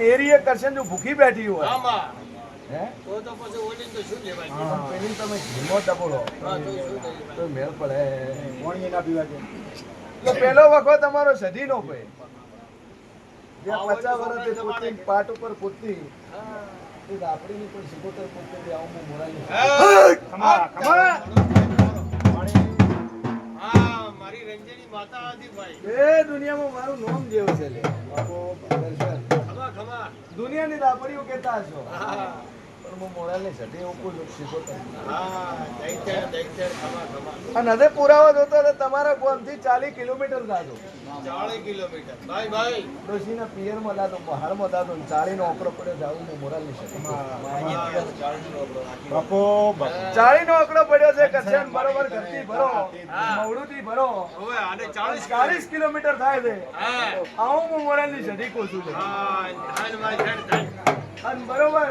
એરીએ કરશે જો ભૂખી બેઠી હોય. આમાં તો તો પછી ઓલીને તો શું લેવાય પેલી તમે ઘીમો દબોળો તો શું લેવાય તો મેળ પડે. પાણી ના પીવા તો પેલો વખત તમારો સધીનો પે જે પચાસ વર્ષ પાટ ઉપર સિકોતર આવું હું. મારી રંજની માતા હતી ભાઈ. એ દુનિયામાં મારું નામ જેવું છે લે. બાપુ, દર્શન. દુનિયાની દાપડીઓ કેતા હશો. અને હવે પુરાવો જોતો તો તમારા ગામથી ચાલીસ કિલોમીટર જાજો ચાલીસ કિલોમીટર. ભાઈ ભાઈ. ડોશીના પિયરમાં દાદો પહાડમાં દાદો ને ચાલીનો આંકડો પડ્યો જાવું હું મોરાની સધી બાપો બાપો. ચાલીનો આંકડો પડ્યો છે કરશન બરોબર ઘરથી ભરો મવડુથી ભરો. હવે ચાલીસ ચાલીસ કિલોમીટર થાય છે. આવું હું મોરાની સધી કહું છું. બરોબર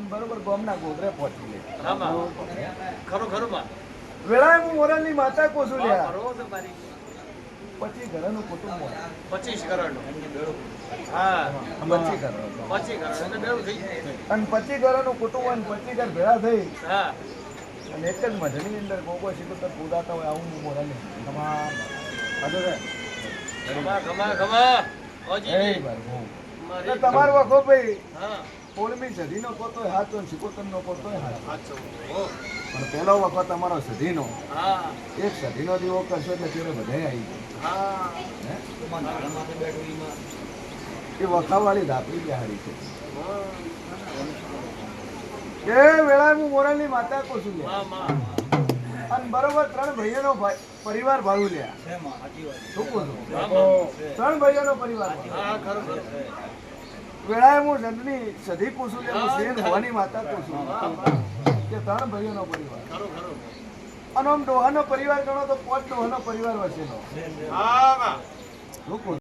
બરોબર ગોમના ગોધરે પહોંચી લે. ખરો ખરો વેળાએ હું મોરાની માતા કહું છું લ્યા. પછી ઘરનું કુટુંબ હોય. પચીસ કરોડ હા. પચી ઘર થઈ જાય. અને પચી ઘરનું કુટુંબ અને ને પચી ઘર ભેળા થઈ. હા. અને એક જ મઢની અંદર ગોગો સિકોતર પૂજાતા હોય આવું હું મોરાની ખમા. ખમા ખમા ખમા એ ઓજી ભાઈ બહુ. મારી એટલે તમારો વખો ભાઈ. હા. પોળમી સધીનો કોતોય હાચો ને સિકોતરનો કોતોય હાચો. પણ પહેલો વખત અમારો સધીનો એક સધીનો દીવો કરશો એટલે ત્યારે બધા આવી ગયો? એ વખાવાળી ધાપડી બિહારી છે. એ વેળા હું મોરાલની માતા કહું છું અને બરોબર ત્રણ ભાઈઓનો ભાઈ- પરિવાર ભાડું લ્યા. શું કહું છું. ત્રણ ભાઈઓનો પરિવાર વેળાએ હું નંદની સધી પૂછું છું સેન હોવાની માતા પૂછું કે ત્રણ ભાઈઓનો પરિવાર. અને આમ ડોહાનો પરિવાર ગણો તો પાંચ ડોહાનો પરિવાર વચ્ચેનો છું?